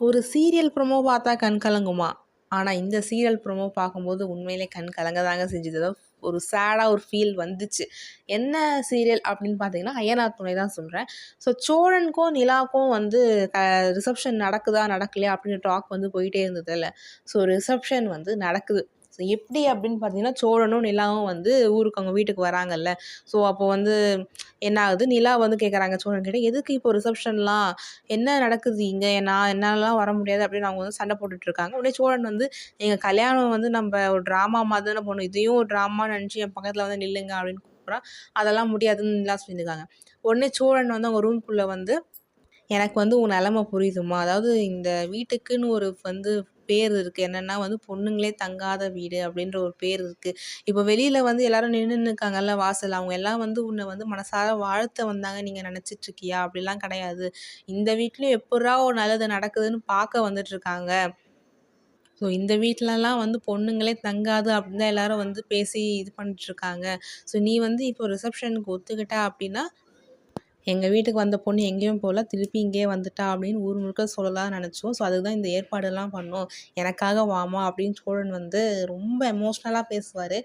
ஒரு serial promo பார்த்தா கண் கலங்குமா? ஆனால் இந்த சீரியல் ப்ரோமோ பார்க்கும்போது உண்மையிலே கண் கலங்க தாங்க செஞ்சது ஒரு சேடாக ஒரு ஃபீல் வந்துச்சு. என்ன சீரியல் அப்படின்னு பார்த்தீங்கன்னா ஐயனார் துணை தான் சொல்கிறேன் ஸோ சோழனுக்கும் நிலாவுக்கும் வந்து க ரிசப்ஷன் நடக்குதா நடக்கலையா அப்படின்னு டாக் வந்து போயிட்டே இருந்ததில்ல. ஸோ ரிசப்ஷன் வந்து நடக்குது. ஸோ எப்படி அப்படின்னு பார்த்தீங்கன்னா சோழனும் நிலாவும் வந்து ஊருக்கு அவங்க வீட்டுக்கு வராங்கல்ல. ஸோ அப்போ வந்து என்ன ஆகுது நிலா வந்து கேட்குறாங்க சோழன் கிட்டே எதுக்கு இப்போ ரிசப்ஷன்லாம் என்ன நடக்குது இங்கே? நான் என்னாலலாம் வர முடியாது அப்படின்னு அவங்க வந்து சண்டை போட்டுட்ருக்காங்க உடனே சோழன் வந்து எங்கள் கல்யாணம் வந்து நம்ம ஒரு ட்ராமா மாதிரி தானே போகணும் இதையும் ஒரு ட்ராமா நினச்சி என் பக்கத்தில் வந்து நில்லுங்க அப்படின்னு கூப்பிட்றான் அதெல்லாம் முடியாதுன்னு நிலா சொல்லியிருக்காங்க. உடனே சோழன் வந்து அவங்க ரூம்குள்ளே வந்து எனக்கு வந்து உன் நிலமை புரியுதுமா அதாவது இந்த வீட்டுக்குன்னு ஒரு வந்து பேர் இருக்குது என்னென்னா வந்து பொண்ணுங்களே தங்காத வீடு அப்படின்ற ஒரு பேர் இருக்குது இப்போ வெளியில் வந்து எல்லாரும் நின்றுன்னு இருக்காங்கல்ல வாசல் அவங்க எல்லாம் வந்து உன்னை வந்து மனசார வாழ்த்த வந்தாங்க. நீங்கள் நினச்சிட்ருக்கியா அப்படிலாம் கிடையாது. இந்த வீட்லேயும் எப்பட்றா ஒரு நல்லது நடக்குதுன்னு பார்க்க வந்துட்ருக்காங்க ஸோ இந்த வீட்டிலலாம் வந்து பொண்ணுங்களே தங்காது அப்படின்னு தான் எல்லாரும் வந்து பேசி இது பண்ணிட்டுருக்காங்க ஸோ நீ வந்து இப்போ ரிசப்ஷனுக்கு ஒத்துக்கிட்ட அப்படின்னா எங்கள் வீட்டுக்கு வந்த பொண்ணு எங்கேயும் போகல திருப்பி இங்கேயே வந்துட்டா அப்படின்னு ஊர் முழுக்க சொல்லலாம் நினச்சோம். ஸோ அதுக்கு தான் இந்த ஏற்பாடெல்லாம் பண்ணோம். எனக்காக வாமா அப்படின்னு சோழன் வந்து ரொம்ப எமோஷ்னலாக பேசுவார்.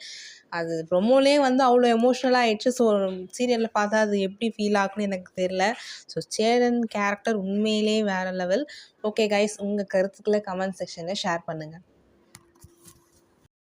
அது ரொம்பலே வந்து அவ்வளோ எமோஷ்னலாக ஆயிடுச்சு. ஸோ சீரியலில் பார்த்தா அது எப்படி ஃபீல் ஆகும்னு எனக்கு தெரில ஸோ சேரன் கேரக்டர் உண்மையிலே வேறு லெவல் ஓகே கைஸ் உங்கள் கருத்துக்களை கமெண்ட் செக்ஷனில் ஷேர் பண்ணுங்கள்